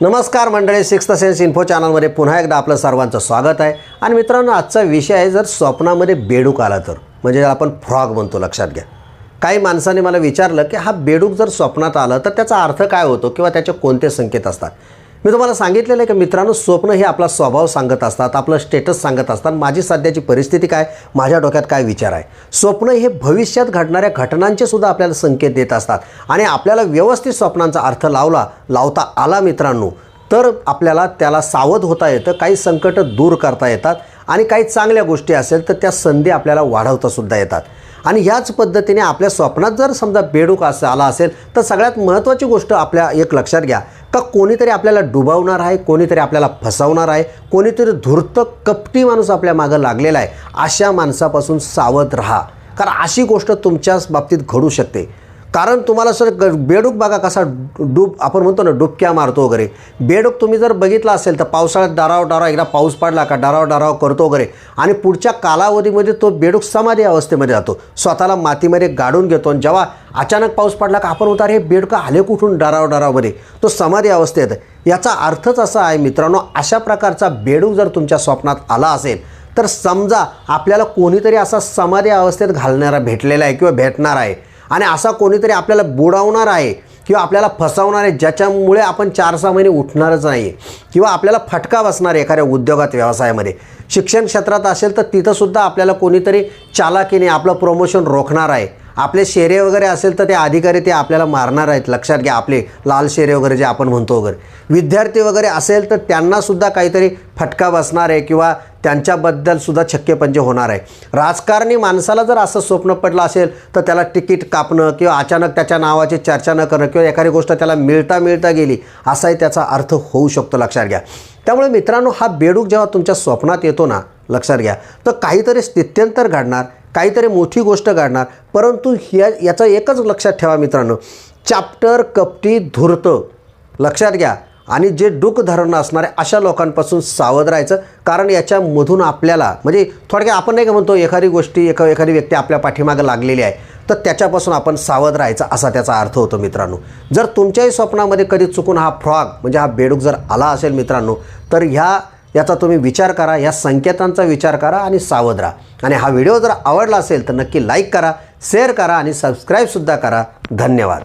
नमस्कार मंडळी sixth sense info चॅनलमध्ये पुन्हा एकदा आपलं सर्वांचं स्वागत आहे. आणि मित्रांनो आजचा विषय आहे जर स्वप्नामध्ये बेडूक आला तर. म्हणजे आपण फ्रॉग म्हणतो लक्षात घ्या. काही माणसाने मला विचारलं की हा बेडूक जर स्वप्नात आलं तर त्याचा अर्थ काय होतो? किंवा त्याचे कोणते संकेत असतात? मी तुम्हाला सांगितलेलं आहे की मित्रांनो स्वप्न हे आपला स्वभाव सांगत असतात आपलं स्टेटस सांगत असतात. माझी सध्याची परिस्थिती काय? माझ्या डोक्यात काय विचार आहे? स्वप्न हे भविष्यात घडणाऱ्या घटनांचे सुद्धा आपल्याला संकेत देत असतात. आणि आपल्याला व्यवस्थित स्वप्नांचा अर्थ लावला लावता आला मित्रांनो तर आपल्याला त्याला सावध होता येतं काही संकटं दूर करता येतात. आणि काही चांगल्या गोष्टी असेल तर त्या संधी आपल्याला वाढवतासुद्धा येतात. आणि ह्याच पद्धतीने आपल्या स्वप्नात जर समजा बेडूक असं आला असेल तर सगळ्यात महत्त्वाची गोष्ट आपल्या एक लक्षात घ्या. का कोणीतरी आपल्याला डुबावणार आहे कोणीतरी आपल्याला फसवणार आहे कोणीतरी धूर्त कपटी माणूस आपल्या मागं लागलेला आहे अशा माणसापासून सावध राहा. कारण अशी गोष्ट तुमच्याच बाबतीत घडू शकते. कारण तुम्हाला सर ग बेडूक बघा कसा डूब आपण म्हणतो ना डुबक्या मारतो वगैरे. बेडूक तुम्ही जर बघितला असेल तर पावसाळ्यात डराव डराव एकदा पाऊस पडला का डराव डराव करतो वगैरे. आणि पुढच्या कालावधीमध्ये तो बेडूक समाधी अवस्थेमध्ये जातो. स्वतःला मातीमध्ये गाडून घेतो आणि जेव्हा अचानक पाऊस पडला का आपण होता हे बेडकं आले कुठून डराव डरावमध्ये? तो समाधी अवस्थेत आहे. याचा अर्थच असा आहे मित्रांनो अशा प्रकारचा बेडूक जर तुमच्या स्वप्नात आला असेल तर समजा आपल्याला कोणीतरी असा समाधी अवस्थेत घालणारा भेटलेला आहे किंवा भेटणार आहे. आणि असा कोणीतरी आपल्याला बुडवणार आहे किंवा आपल्याला फसवणार आहे ज्याच्यामुळे आपण चार सहा महिने उठणारच नाही किंवा आपल्याला फटका बसणार आहे एखाद्या उद्योगात व्यवसायामध्ये. शिक्षण क्षेत्रात असेल तर तिथंसुद्धा आपल्याला कोणीतरी चालाकीने आपलं प्रमोशन रोखणार आहे. आपले शेरे वगैरे असेल तर ते अधिकारी ते आपल्याला मारणार आहेत लक्षात घ्या आपले लाल शेरे वगैरे जे आपण म्हणतो वगैरे. विद्यार्थी वगैरे असेल तर त्यांनासुद्धा काहीतरी फटका बसणार आहे किंवा त्यांच्याबद्दल सुद्धा छक्केपंजे होणार आहे. राजकारणी माणसाला जर असं स्वप्न पडलं असेल तर त्याला तिकीट कापणं किंवा अचानक त्याच्या नावाची चर्चा न करणं किंवा एखादी गोष्ट त्याला मिळता मिळता गेली असाही त्याचा अर्थ होऊ शकतो लक्षात घ्या. त्यामुळे मित्रांनो हा बेडूक जेव्हा तुमच्या स्वप्नात येतो ना लक्षात घ्या तर काहीतरी स्थित्यंतर घडणार काहीतरी मोठी गोष्ट घडणार परंतु ह्या याचं एकच लक्षात ठेवा मित्रांनो. चॅप्टर कपटी धूर्त. लक्षात घ्या आणि जे डुक धरणं असणारे अशा लोकांपासून सावध राहायचं. कारण याच्यामधून आपल्याला म्हणजे थोडक्यात आपण नाही का म्हणतो एखादी गोष्टी एका एखादी व्यक्ती आपल्या पाठीमागं लागलेली आहे तर त्याच्यापासून आपण सावध राहायचं असा त्याचा अर्थ होतो मित्रांनो. जर तुमच्याही स्वप्नामध्ये कधी चुकून हा फ्रॉग म्हणजे हा बेडूक जर आला असेल मित्रांनो तर ह्या याचा तुम्ही विचार करा या संकेतांचा विचार करा आणि सावध राहा. आणि हा व्हिडिओ जर आवडला असेल तर नक्की लाईक करा शेअर करा आणि सबस्क्राईबसुद्धा करा. धन्यवाद.